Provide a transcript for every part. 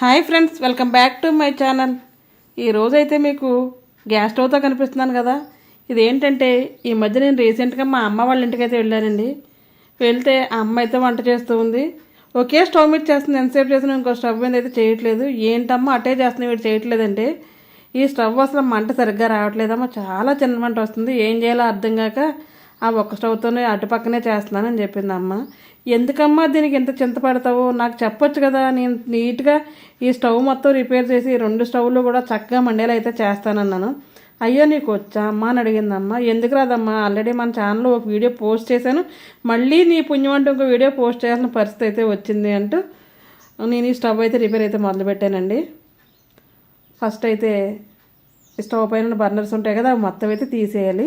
Hi friends welcome back to my channel. ఈరోజైతే మీకు gas స్టవ్తో కనిపిస్తున్నాను కదా. ఇదేంటంటే ఈ మధ్య నేను రీసెంట్గా మా అమ్మ వాళ్ళ ఇంటికి అయితే వెళ్ళానండి. వెళ్తే ఆ అమ్మ అయితే వంట చేస్తూ ఉంది. ఒకే స్టవ్ మీద చేస్తుంది ఎంతసేపు చేసిన ఇంకో స్టవ్ మీద అయితే చేయట్లేదు. ఏంటమ్మా అటే చేస్తుంది వీడు చేయట్లేదంటే ఈ స్టవ్ అసలు మంట సరిగ్గా రావట్లేదమ్మా. చాలా చిన్న మంట వస్తుంది. ఏం చేయాలో అర్థం కాక ఆ ఒక్క స్టవ్తోనే అటు పక్కనే చేస్తున్నానని చెప్పింది అమ్మ. ఎందుకమ్మా దీనికి ఎంత చింతపడతావో నాకు చెప్పొచ్చు కదా. నేను నీట్గా ఈ స్టవ్ మొత్తం రిపేర్ చేసి రెండు స్టవ్లు కూడా చక్కగా మండేలా అయితే చేస్తానన్నాను. అయ్యో నీకు వచ్చా? అమ్మా అని అడిగిందమ్మా. ఎందుకు రాదమ్మా? ఆల్రెడీ మన ఛానల్లో ఒక వీడియో పోస్ట్ చేశాను. మళ్ళీ నీ పుణ్యం అంటే ఇంకో వీడియో పోస్ట్ చేయాల్సిన పరిస్థితి అయితే వచ్చింది అంటూ నేను ఈ స్టవ్ అయితే రిపేర్ అయితే మొదలుపెట్టానండి. ఫస్ట్ అయితే స్టవ్ పైన బర్నర్స్ ఉంటాయి కదా అవి మొత్తం అయితే తీసేయాలి.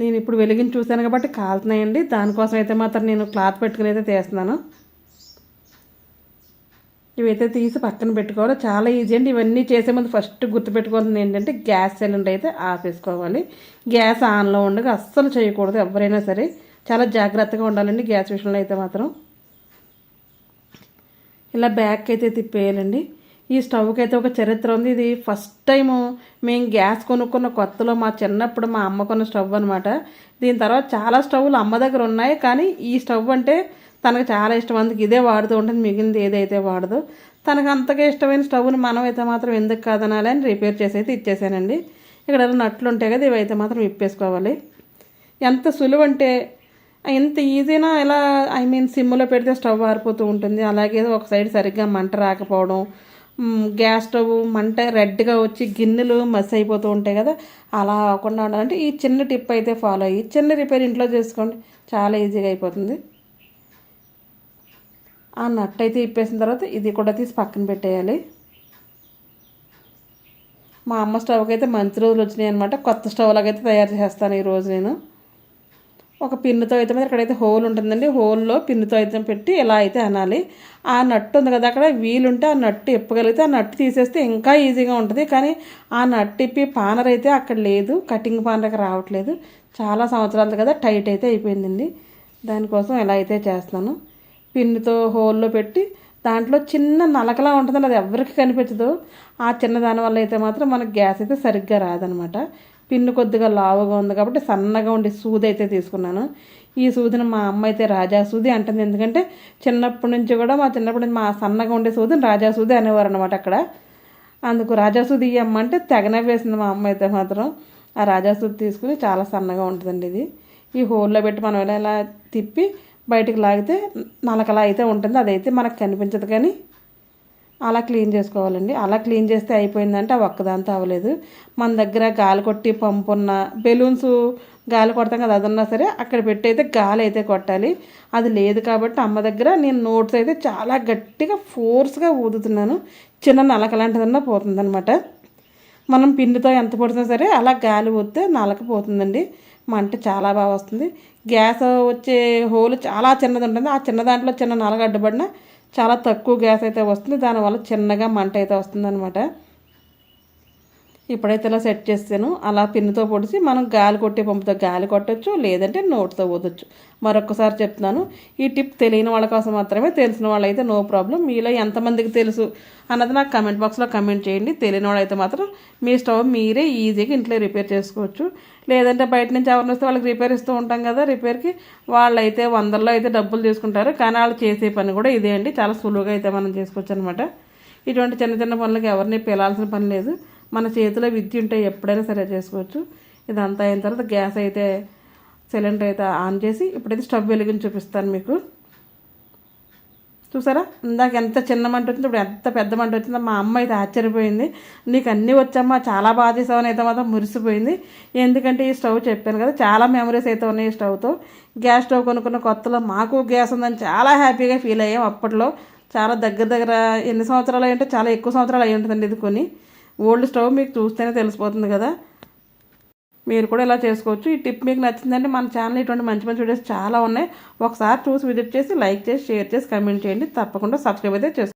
నేను ఇప్పుడు వెలిగించి చూశాను కాబట్టి కాలుతున్నాయండి. దానికోసం అయితే మాత్రం నేను క్లాత్ పెట్టుకుని అయితే తీస్తున్నాను. ఇవైతే తీసి పక్కన పెట్టుకోవాలి. చాలా ఈజీ అండి. ఇవన్నీ చేసే ముందు ఫస్ట్ గుర్తుపెట్టుకోవాల్సింది ఏంటంటే గ్యాస్ సిలిండర్ అయితే ఆపేసుకోవాలి. గ్యాస్ ఆన్లో ఉండగా అస్సలు చేయకూడదు ఎవరైనా సరే. చాలా జాగ్రత్తగా ఉండాలండి గ్యాస్ విషయంలో అయితే మాత్రం. ఇలా బ్యాక్ అయితే తిప్పేయాలండి. ఈ స్టవ్కి అయితే ఒక చరిత్ర ఉంది. ఇది ఫస్ట్ టైము మేము గ్యాస్ కొనుక్కున్న కొత్తలో మా చిన్నప్పుడు మా అమ్మ కొన్న స్టవ్ అనమాట దీని తర్వాత చాలా స్టవ్లు అమ్మ దగ్గర ఉన్నాయి. కానీ ఈ స్టవ్ అంటే తనకు చాలా ఇష్టం. అందుకు ఇదే వాడుతూ ఉంటుంది. మిగిలింది ఏదైతే వాడదు. తనకు అంతగా ఇష్టమైన స్టవ్ని మనం అయితే మాత్రం ఎందుకు కాదనాలి అని రిపేర్ చేసి అయితే ఇచ్చేసానండి. ఇక్కడ నట్లు ఉంటాయి కదా ఇవైతే మాత్రం ఇప్పేసుకోవాలి ఎంత సులువు అంటే ఎంత ఈజీనా ఎలా ఐ మీన్ సిమ్లో పెడితే స్టవ్ ఆరిపోతూ ఉంటుంది. అలాగే ఒక సైడ్ సరిగ్గా మంట రాకపోవడం గ్యాస్ స్టవ్ మంట రెడ్గా వచ్చి గిన్నెలు మస్ అయిపోతూ ఉంటాయి కదా అలా అవ్వకుండా ఉండాలంటే ఈ చిన్న టిప్ అయితే ఫాలో అయ్యి చిన్న రిపేర్ ఇంట్లో చేసుకోండి చాలా ఈజీగా అయిపోతుంది. ఆ నట్ అయితే ఇప్పేసిన తర్వాత ఇది కూడా తీసి పక్కన పెట్టేయాలి. మా అమ్మ స్టవ్కి అయితే మంచి రోజులు వచ్చినాయి అనమాట కొత్త స్టవ్ లాగైతే తయారు చేస్తాను ఈరోజు నేను. ఒక పిన్నుతో అయితే మీద ఇక్కడైతే హోల్ ఉంటుందండి హోల్లో పిన్నుతో అయితే పెట్టి ఇలా అయితే అనాలి ఆ నట్టు ఉంది కదా అక్కడ వీలుంటే ఆ నట్టు ఇప్పగలిగితే ఆ నట్టు తీసేస్తే ఇంకా ఈజీగా ఉంటుంది. కానీ ఆ నట్టు ఇప్పి పానర్ అయితే అక్కడ లేదు కటింగ్ పానర్కి రావట్లేదు. చాలా సంవత్సరాలు కదా టైట్ అయితే అయిపోయిందండి. దానికోసం ఎలా అయితే చేస్తాను పిన్నుతో హోల్లో పెట్టి దాంట్లో చిన్న నలకలా ఉంటుందండి అది ఎవరికి కనిపించదు. ఆ చిన్న దాని వల్ల అయితే మాత్రం మనకు గ్యాస్ అయితే సరిగ్గా రాదనమాట. పిన్ను కొద్దిగా లావుగా ఉంది కాబట్టి సన్నగా ఉండే సూది అయితే తీసుకున్నాను. ఈ సూదిని మా అమ్మ అయితే రాజా సూది అంటుంది. ఎందుకంటే చిన్నప్పటి నుంచి కూడా మా చిన్నప్పటి నుంచి మా సన్నగా ఉండే సూదిని రాజా సూది అనేవారు అనమాట అక్కడ. అందుకు రాజా సూది ఇవ్వమ్మంటే తెగనే వేసింది మా అమ్మ అయితే మాత్రం. ఆ రాజా సూది తీసుకుని చాలా సన్నగా ఉంటుందండి ఇది. ఈ హోల్లో పెట్టి మనం ఇలా ఇలా తిప్పి బయటికి లాగితే నలకలా అయితే ఉంటుంది. అదైతే మనకు కనిపించదు కానీ అలా క్లీన్ చేసుకోవాలండి. అలా క్లీన్ చేస్తే అయిపోయిందంటే ఆ ఒక్కదాంతో అవ్వలేదు. మన దగ్గర గాలి కొట్టి పంపు ఉన్న బెలూన్స్ గాలి కొడతాం కదా అది ఉన్నా సరే అక్కడ పెట్టి అయితే గాలి అయితే కొట్టాలి. అది లేదు కాబట్టి అమ్మ దగ్గర నేను నోట్స్ అయితే చాలా గట్టిగా ఫోర్స్గా ఊదుతున్నాను. చిన్న నలక లాంటిదన్నా పోతుందనమాట మనం పిండితో ఎంత పడుతున్నా సరే అలా గాలి ఊదితే నలక పోతుందండి. మంట చాలా బాగా వస్తుంది. గ్యాస్ వచ్చే హోల్ చాలా చిన్నది ఉంటుంది. ఆ చిన్న దాంట్లో చిన్న నలగ అడ్డుపడిన చాలా తక్కువ గ్యాస్ అయితే వస్తుంది. దానివల్ల చిన్నగా మంట అయితే వస్తుంది అనమాట ఇప్పుడైతే ఇలా సెట్ చేస్తాను. అలా పిన్నుతో పొడిచి మనం గాలి కొట్టే పంపుతో గాలి కొట్టచ్చు లేదంటే నోట్తో ఊదొచ్చు మరొకసారి చెప్తున్నాను. ఈ టిప్ తెలియని వాళ్ళ కోసం మాత్రమే తెలిసిన వాళ్ళైతే నో ప్రాబ్లం. మీలో ఎంతమందికి తెలుసు అన్నది నాకు కమెంట్ బాక్స్లో కమెంట్ చేయండి. తెలియని వాళ్ళైతే మాత్రం మీ స్టవ్ మీరే ఈజీగా ఇంట్లో రిపేర్ చేసుకోవచ్చు. లేదంటే బయట నుంచి ఎవరిని వస్తే వాళ్ళకి రిపేర్ ఇస్తూ ఉంటాం కదా రిపేర్కి. వాళ్ళైతే వందల్లో అయితే డబ్బులు తీసుకుంటారు. కానీ వాళ్ళు చేసే పని కూడా ఇదే అండి. చాలా సులువుగా అయితే మనం చేసుకోవచ్చు అనమాట ఇటువంటి చిన్న చిన్న పనులకి ఎవరిని పిలాల్సిన పని లేదు. మన చేతిలో విద్య ఉంటే ఎప్పుడైనా సరే చేసుకోవచ్చు. ఇదంతా అయిన తర్వాత గ్యాస్ అయితే సిలిండర్ అయితే ఆన్ చేసి ఇప్పుడైతే స్టవ్ వెలిగించి చూపిస్తాను మీకు. చూసారా? ఇందాక ఎంత చిన్న మంట వచ్చిందో ఇప్పుడు ఎంత పెద్ద మంట వచ్చిందో మా అమ్మ అయితే ఆశ్చర్యపోయింది. నీకు అన్నీ వచ్చామ్మా చాలా బాగా చేసావని అయితే మాత్రం మురిసిపోయింది. ఎందుకంటే ఈ స్టవ్ చెప్పాను కదా చాలా మెమరీస్ అయితే ఉన్నాయి ఈ స్టవ్తో. గ్యాస్ స్టవ్ కొనుక్కున్న కొత్తలో మాకు గ్యాస్ ఉందని చాలా హ్యాపీగా ఫీల్ అయ్యాం అప్పట్లో. చాలా దగ్గర దగ్గర ఎన్ని సంవత్సరాలు అయ్యి ఉంటే చాలా ఎక్కువ సంవత్సరాలు అయ్యి ఉంటుందండి ఇది కొని. ఓల్డ్ స్టవ్ మీకు చూస్తేనే తెలిసిపోతుంది కదా. మీరు కూడా ఇలా చేసుకోవచ్చు. ఈ టిప్ మీకు నచ్చిందంటే మన ఛానల్ ఇటువంటి మంచి మంచి వీడియోస్ చాలా ఉన్నాయి. ఒకసారి చూసి విజిట్ చేసి లైక్ చేసి షేర్ చేసి కమెంట్ చేయండి. తప్పకుండా సబ్స్క్రైబ్ అయితే చేసుకోండి